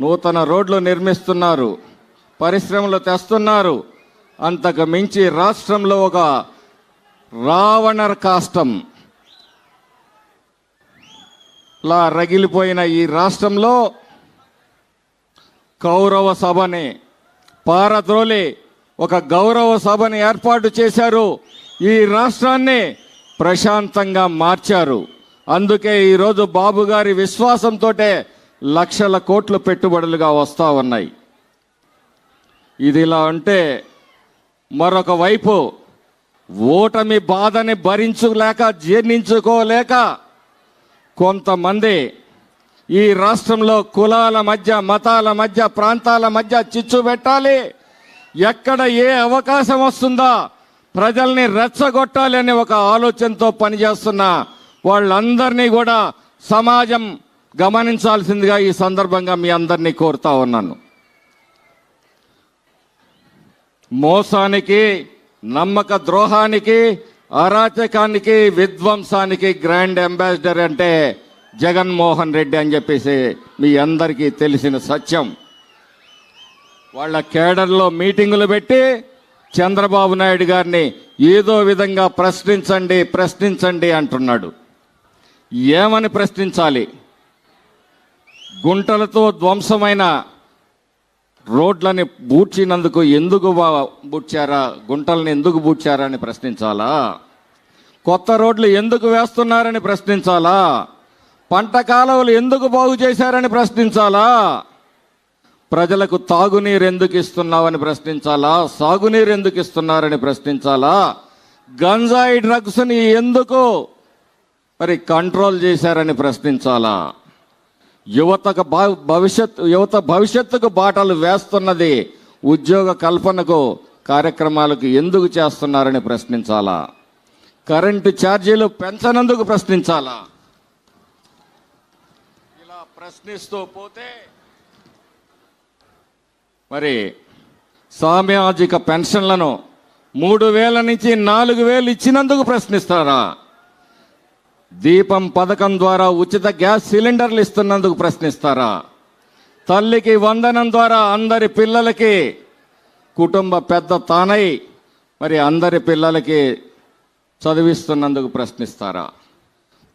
నూతన రోడ్లు నిర్మిస్తున్నారు పరిశ్రమలు తెస్తున్నారు. అంతకు మించి రాష్ట్రంలో ఒక రావణ కాష్టం. లా రగిలిపోయిన ఈ రాష్ట్రంలో కౌరవ సభని పారద్రోలి ఒక గౌరవ సభని ఏర్పాటు చేశారు. ఈ రాష్ట్రాన్ని ప్రశాంతంగా మార్చారు. అందుకే ఈరోజు బాబు గారి విశ్వాసంతో లక్షల కోట్ల పెట్టుబడులుగా వస్తూ ఉన్నాయి ఇది ఇలా అంటే మరొక వైపు ఓటమి బాధని భరించులేక జీర్ణించుకోలేక కొంతమంది ఈ రాష్ట్రంలో కులాల మధ్య మతాల మధ్య ప్రాంతాల మధ్య చిచ్చు పెట్టాలి. ఎక్కడ ఏ అవకాశం వస్తుందా ప్రజల్ని రెచ్చగొట్టాలి అనే ఒక ఆలోచనతో పనిచేస్తున్న వాళ్ళందరినీ కూడా సమాజం గమనించాల్సిందిగా ఈ సందర్భంగా మీ అందరినీ కోరుతా ఉన్నాను. మోసానికి నమ్మక ద్రోహానికి అరాచకానికి విధ్వంసానికి గ్రాండ్ అంబాసిడర్ అంటే జగన్మోహన్ రెడ్డి అని చెప్పేసి మీ అందరికీ తెలిసిన సత్యం. వాళ్ళ కేడర్లో మీటింగులు పెట్టి చంద్రబాబు నాయుడు గారిని ఏదో విధంగా ప్రశ్నించండి ప్రశ్నించండి అంటున్నాడు. ఏమని ప్రశ్నించాలి? గుంటలతో ధ్వంసమైన రోడ్లని బూడ్చినందుకు ఎందుకు బూడ్చారా? గుంటల్ని ఎందుకు బూడ్చారా అని ప్రశ్నించాలా? కొత్త రోడ్లు ఎందుకు వేస్తున్నారని ప్రశ్నించాలా? పంట కాలువలు ఎందుకు బాగు చేశారని ప్రశ్నించాలా? ప్రజలకు తాగునీరు ఎందుకు ఇస్తున్నావని ప్రశ్నించాలా? సాగునీరు ఎందుకు ఇస్తున్నారని ప్రశ్నించాలా? గంజాయి డ్రగ్స్ని ఎందుకు మరి కంట్రోల్ చేశారని ప్రశ్నించాలా? యువతకు భవిష్యత్ యువత భవిష్యత్తుకు బాటలు వేస్తున్నది ఉద్యోగ కల్పనకు కార్యక్రమాలకు ఎందుకు చేస్తున్నారని ప్రశ్నించాలా? కరెంటు ఛార్జీలు పెంచనందుకు ప్రశ్నించాలా? ఇలా ప్రశ్నిస్తూ పోతే మరి సామాజిక పెన్షన్లను మూడు వేల నుంచి నాలుగు వేలు ఇచ్చినందుకు ప్రశ్నిస్తారా? దీపం పథకం ద్వారా ఉచిత గ్యాస్ సిలిండర్లు ఇస్తున్నందుకు ప్రశ్నిస్తారా? తల్లికి వందనం ద్వారా అందరి పిల్లలకి కుటుంబ పెద్ద తానై మరి అందరి పిల్లలకి చదివిస్తున్నందుకు ప్రశ్నిస్తారా?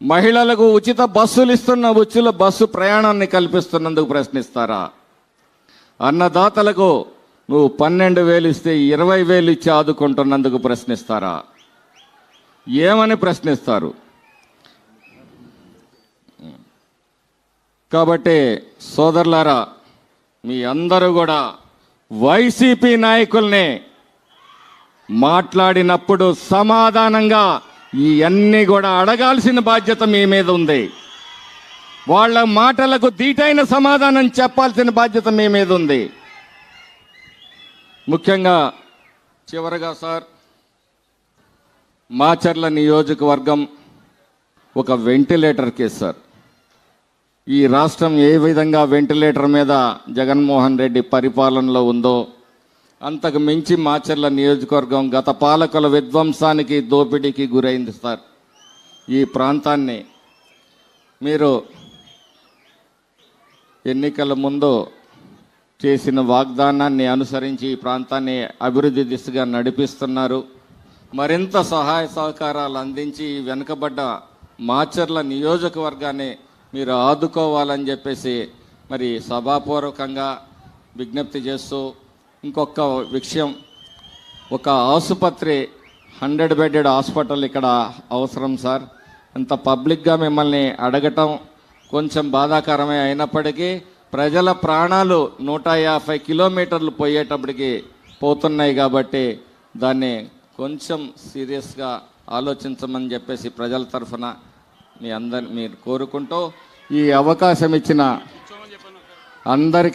మహిళలకు ఉచిత బస్సులు ఇస్తున్న ఉచిత బస్సు ప్రయాణాన్ని కల్పిస్తున్నందుకు ప్రశ్నిస్తారా? అన్నదాతలకు నువ్వు పన్నెండు వేలు ఇస్తే ఇరవై వేలు ఇచ్చి ఆదుకుంటున్నందుకు ప్రశ్నిస్తారా? ఏమని ప్రశ్నిస్తారు? కాబట్టి సోదరులారా మీ అందరూ కూడా వైసీపీ నాయకుల్ని మాట్లాడినప్పుడు సమాధానంగా ఇవన్నీ కూడా అడగాల్సిన బాధ్యత మీ మీద ఉంది. వాళ్ళ మాటలకు దీటైన సమాధానం చెప్పాల్సిన బాధ్యత మీ మీద ఉంది. ముఖ్యంగా చివరగా సార్ మాచర్ల నియోజకవర్గం ఒక వెంటిలేటర్ కేసు సార్. ఈ రాష్ట్రం ఏ విధంగా వెంటిలేటర్ మీద జగన్మోహన్ రెడ్డి పరిపాలనలో ఉందో అంతకు మించి మాచర్ల నియోజకవర్గం గత పాలకుల విధ్వంసానికి దోపిడీకి గురైంది సార్. ఈ ప్రాంతాన్ని మీరు ఎన్నికల ముందు చేసిన వాగ్దానాన్ని అనుసరించి ఈ ప్రాంతాన్ని అభివృద్ధి దిశగా నడిపిస్తున్నారు. మరింత సహాయ సహకారాలు అందించి వెనుకబడ్డ మాచర్ల నియోజకవర్గాన్ని మీరు ఆదుకోవాలని చెప్పేసి మరి సభాపూర్వకంగా విజ్ఞప్తి చేస్తూ ఇంకొక విషయం. ఒక ఆసుపత్రి హండ్రెడ్ బెడెడ్ హాస్పిటల్ ఇక్కడ అవసరం సార్. ఇంత పబ్లిక్గా మిమ్మల్ని అడగటం కొంచెం బాధాకరమే అయినప్పటికీ ప్రజల ప్రాణాలు నూట యాభై కిలోమీటర్లు పోయేటప్పటికి పోతున్నాయి కాబట్టి దాన్ని కొంచెం సీరియస్గా ఆలోచించమని చెప్పేసి ప్రజల తరఫున మీ అందరి మీరు కోరుకుంటూ ఈ అవకాశం ఇచ్చిన అందరికీ